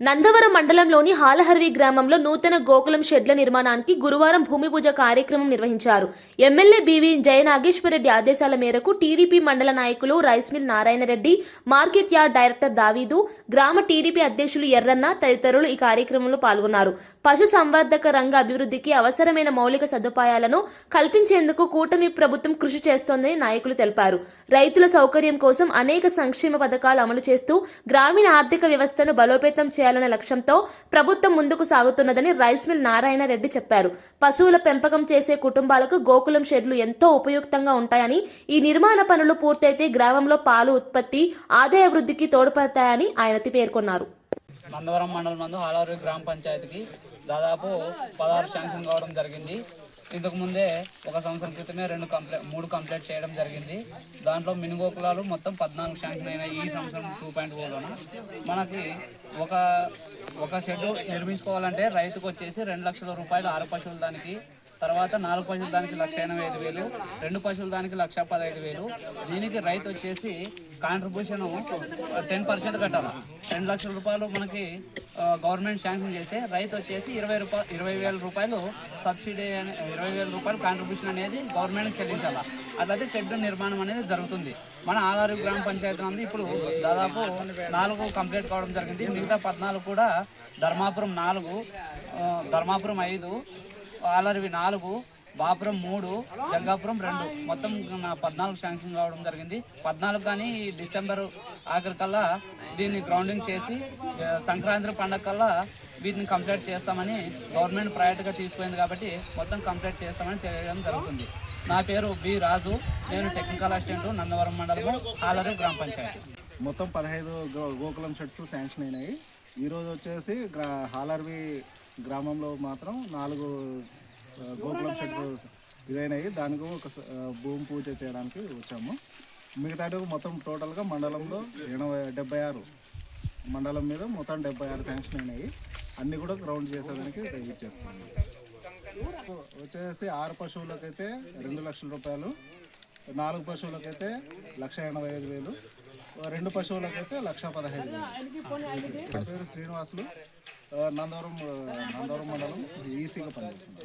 నందవరం మండలంలోని హాలహర్వి గ్రామంలో నూతన గోకులం షెడ్ల నిర్మాణానికి గురువారం భూమి పూజ కార్యక్రమం నిర్వహించారు. ఎమ్మెల్యే బివి జయనాగేశ్వరరెడ్డి ఆదేశాల మేరకు టీడీపీ మండల నాయకులు rice mill Narayana Reddy market yard director Daveedu గ్రామ టీడీపీ అధ్యక్షులు ఎర్రన్న తదితరులు ఈ కార్యక్రమంలో పాల్గొన్నారు. పశు సంవర్ధక రంగ అభివృద్ధికి అవసరమైన మౌలిక సదుపాయాలను కల్పించేందుకు కూటమి ప్రభుత్వం కృషి చేస్తోందని నాయకులు తెలిపారు. రైతుల సౌకర్యం కోసం అనేక సంక్షేమ పథకాలు అమలు చేస్తూ గ్రామీణ ఆర్థిక వ్యవస్థను బలోపేతం చేయాలనే లక్ష్యంతో ప్రభుత్వం ముందుకు సాగుతున్నదని రైస్ మిల్ నారాయణ రెడ్డి చెప్పారు. పశువుల పెంపకం చేసే కుటుంబాలకు గోకులం షెడ్లు ఎంతో ఉపయుక్తంగా ఉంటాయని ఈ నిర్మాణ పనులు పూర్తయితే గ్రామంలో పాలు ఉత్పత్తి ఆదాయ వృద్ధికి తోడ్పడతాయని ఆయన పేర్కొన్నారు. మందవరం మండలం నందు హాలూరు గ్రామ పంచాయతీకి దాదాపు పదహారు శాంక్షన్ కావడం జరిగింది. ఇంతకు ముందే ఒక సంవత్సరం క్రితమే రెండు కంప్లైంట్ మూడు కంప్లీట్ చేయడం జరిగింది. దాంట్లో మినుగోకులాలు మొత్తం పద్నాలుగు శాంక్షన్ అయినాయి ఈ సంవత్సరం టూ పాయింట్ ఫోర్లోన మనకి ఒక ఒక షెడ్ నిర్మించుకోవాలంటే రైతుకు వచ్చేసి రెండు లక్షల రూపాయలు ఆరు పశువుల దానికి తర్వాత నాలుగు పశువుల దానికి లక్ష ఎనభై ఐదు వేలు రెండు పశువుల దానికి లక్ష పదహైదు వేలు. దీనికి రైతు వచ్చేసి కాంట్రిబ్యూషన్ టెన్ పర్సెంట్ కట్టాలి. రెండు లక్షల రూపాయలు మనకి గవర్నమెంట్ శాంక్షన్ చేసి రైతు వచ్చేసి ఇరవై రూపాయ ఇరవై వేల రూపాయలు సబ్సిడీ అనే ఇరవై వేల రూపాయలు కాంట్రిబ్యూషన్ అనేది గవర్నమెంట్కి చెల్లించాలి? అట్లయితే షెడ్ నిర్మాణం అనేది జరుగుతుంది. మన ఆలారు గ్రామ పంచాయతీ నందు ఇప్పుడు దాదాపు నాలుగు కంప్లీట్ కావడం జరిగింది. మిగతా పద్నాలుగు కూడా ధర్మాపురం నాలుగు ధర్మాపురం ఐదు ఆలరివి నాలుగు బాపురం మూడు జంగాపురం రెండు. మొత్తం నా పద్నాలుగు శాంక్షన్ కావడం జరిగింది. పద్నాలుగు కానీ డిసెంబర్ ఆఖరి కల్లా దీన్ని గ్రౌండింగ్ చేసి సంక్రాంతి పండగ కల్లా వీటిని కంప్లీట్ చేస్తామని గవర్నమెంట్ ప్రయారిటీగా తీసుకుంది కాబట్టి మొత్తం కంప్లీట్ చేస్తామని తెలియడం జరుగుతుంది. నా పేరు బి రాజు. నేను టెక్నికల్ అసిస్టెంట్ నందవరం మండలం ఆలరు గ్రామ పంచాయతీ. మొత్తం పదహైదు గో- గోకులం షెడ్స్ శాంక్షన్ అయినాయి. ఈరోజు వచ్చేసి గ్రా హాలర్వి గ్రామంలో మాత్రం నాలుగు గోకులం షెడ్స్ ఇదైనాయి. దానికి ఒక భూమి పూజ చేయడానికి వచ్చాము. మిగతా మొత్తం టోటల్గా మండలంలో ఎనభై డెబ్బై ఆరు. మండలం మీద మొత్తం డెబ్బై ఆరు శాంక్షన్ అయినాయి. అన్నీ కూడా గ్రౌండ్ చేసేదానికి ఇచ్చేస్తాము వచ్చేసి ఆరు పశువులకైతే రెండు లక్షల రూపాయలు నాలుగు పశువులకైతే లక్ష ఎనభై ఐదు వేలు రెండు పశువులకైతే లక్ష పదహైదు వేలు. పేరు శ్రీనివాసులు. నందవరం నందవరం మండలం ఈసీగా పనిచేస్తుంది.